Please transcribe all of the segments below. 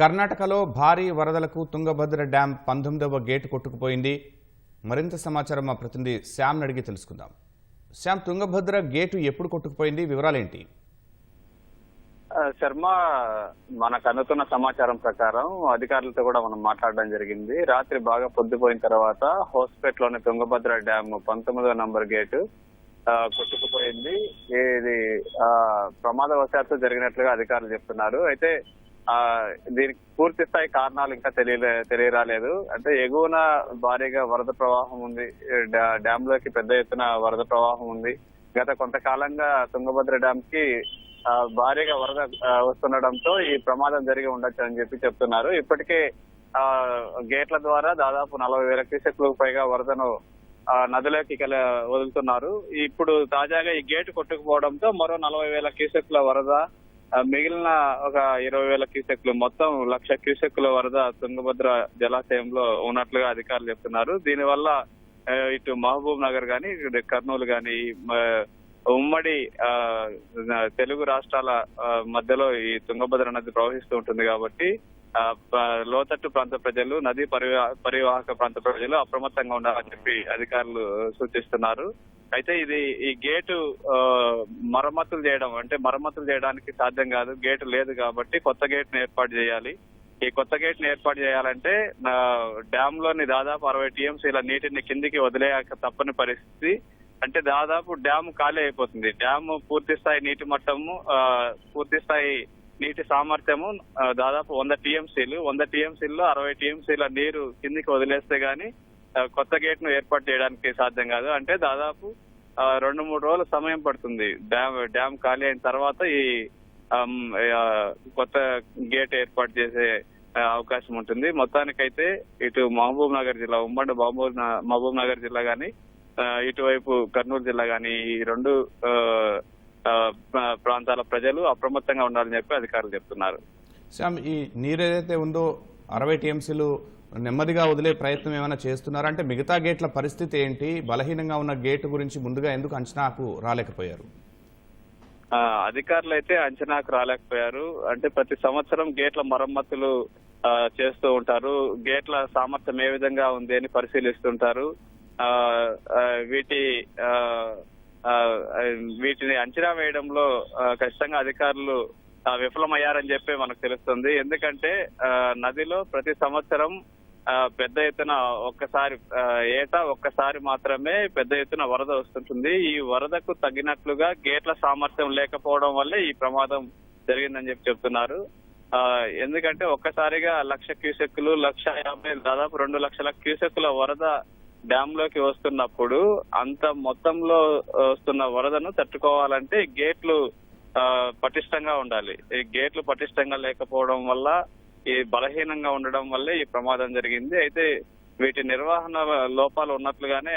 కర్ణాటకలో భారీ వరదలకు తుంగభద్ర డ్యాం పంతొమ్మిదవ గేటు కొట్టుకుపోయింది. మరింత సమాచారం మా ప్రతినిధి శ్యామ్ అడిగి తెలుసుకుందాం. శ్యామ్ తుంగభద్ర గేటు ఎప్పుడు కొట్టుకుపోయింది? వివరాలేంటి? శర్మ మనకు అందుతున్న సమాచారం ప్రకారం అధికారులతో కూడా మనం మాట్లాడడం జరిగింది. రాత్రి బాగా పొద్దుపోయిన తర్వాత హోస్పేట్లోని తుంగభద్ర డ్యామ్ పంతొమ్మిదో నంబర్ గేటు కొట్టుకుపోయింది. ఇది ప్రమాదవశాత్తు జరిగినట్లుగా అధికారులు చెప్తున్నారు. అయితే దీనికి పూర్తి స్థాయి కారణాలు ఇంకా తెలియలే తెలియరాలేదు. అంటే ఎగువన భారీగా వరద ప్రవాహం ఉంది. డ్యామ్లోకి పెద్ద ఎత్తున వరద ప్రవాహం ఉంది. గత కొంతకాలంగా తుంగభద్ర డ్యామ్కి భారీగా వరద వస్తుండటంతో వస్తుండడంతో ఈ ప్రమాదం జరిగి ఉండొచ్చు అని చెప్పి చెప్తున్నారు. ఇప్పటికే ఆ గేట్ల ద్వారా దాదాపు నలభై వేల క్యూసెక్లకు పైగా వరదను ఆ, నదిలోకి కల వదులుతున్నారు. ఇప్పుడు తాజాగా ఈ గేటు కొట్టుకుపోవడంతో మరో నలభై వేల క్యూసెక్ల వరద మిగిలిన ఒక ఇరవై వేల క్యూసెక్లు మొత్తం లక్ష క్యూసెక్ల వరద తుంగభద్ర జలాశయంలో ఉన్నట్లుగా అధికారులు చెప్తున్నారు. దీనివల్ల ఇటు మహబూబ్ నగర్ గాని కర్నూలు గాని ఉమ్మడి తెలుగు రాష్ట్రాల మధ్యలో ఈ తుంగభద్ర నది ప్రవహిస్తూ ఉంటుంది కాబట్టి లోతట్టు ప్రాంత ప్రజలు నదీ పరివా పరివాహక ప్రాంత ప్రజలు అప్రమత్తంగా ఉండాలని చెప్పి అధికారులు సూచిస్తున్నారు. అయితే ఇది ఈ గేటు మరమ్మతులు చేయడం అంటే మరమ్మతులు చేయడానికి సాధ్యం కాదు. గేటు లేదు కాబట్టి కొత్త గేట్ను ఏర్పాటు చేయాలి. ఈ కొత్త గేట్ను ఏర్పాటు చేయాలంటే డ్యామ్లోని దాదాపు అరవై టీఎంసీల నీటిని కిందికి వదిలేయక తప్పని పరిస్థితి. అంటే దాదాపు డ్యామ్ ఖాళీ అయిపోతుంది. డ్యామ్ పూర్తి స్థాయి నీటి మట్టము పూర్తి స్థాయి నీటి సామర్థ్యము దాదాపు వంద టీఎంసీలు. వంద టీఎంసీల్లో అరవై టీఎంసీల నీరు కిందికి వదిలేస్తే గానీ కొత్త గేట్ను ఏర్పాటు చేయడానికి సాధ్యం కాదు. అంటే దాదాపు రెండు మూడు రోజుల సమయం పడుతుంది. డ్యామ్ డ్యామ్ ఖాళీ అయిన తర్వాత ఈ కొత్త గేట్ ఏర్పాటు చేసే అవకాశం ఉంటుంది. మొత్తానికైతే ఇటు మహబూబ్ నగర్ జిల్లా ఉమ్మడి మహబూబ్ న- మహబూబ్ నగర్ జిల్లా గాని ఇటువైపు కర్నూలు జిల్లా గాని ఈ రెండు ప్రాంతాల ప్రజలు అప్రమత్తంగా ఉండాలని చెప్పి అధికారులు చెప్తున్నారు. శ్యామ్ ఈ నీరు ఏదైతే ఉందో అరవై టీఎంసీలు నెమ్మదిగా వదిలే ప్రయత్నం ఏమైనా చేస్తున్నారా? అంటే మిగతా గేట్ల పరిస్థితి ఏంటి? బలహీనంగా ఉన్న గేటు గురించి ముందుగా ఎందుకు అంచనాకు రాలేకపోయారు? అధికారులు అయితే అంచనాకు రాలేకపోయారు. అంటే ప్రతి సంవత్సరం గేట్ల మరమ్మతులు చేస్తూ ఉంటారు. గేట్ల సామర్థ్యం ఏ విధంగా ఉంది అని పరిశీలిస్తుంటారు. వీటి వీటిని అంచనా వేయడంలో ఖచ్చితంగా అధికారులు విఫలమయ్యారని చెప్పి మనకు తెలుస్తుంది. ఎందుకంటే నదిలో ప్రతి సంవత్సరం పెద్ద ఎత్తున ఒక్కసారి ఏటా ఒక్కసారి మాత్రమే పెద్ద ఎత్తున వరద వస్తుంటుంది. ఈ వరదకు తగినట్లుగా గేట్ల సామర్థ్యం లేకపోవడం వల్లే ఈ ప్రమాదం జరిగిందని చెప్పి చెప్తున్నారు. ఎందుకంటే ఒక్కసారిగా లక్ష క్యూసెక్కులు లక్ష యాభై దాదాపు రెండు లక్షల క్యూసెక్కుల వరద డ్యామ్లోకి వస్తున్నప్పుడు అంత మొత్తంలో వస్తున్న వరదను తట్టుకోవాలంటే గేట్లు పటిష్టంగా ఉండాలి. ఈ గేట్లు పటిష్టంగా లేకపోవడం వల్ల ఈ బలహీనంగా ఉండడం వల్లే ఈ ప్రమాదం జరిగింది. అయితే వీటి నిర్వహణ లోపాలు ఉన్నట్లుగానే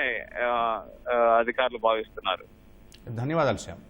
అధికారులు భావిస్తున్నారు. ధన్యవాదాలు శ్యామ్.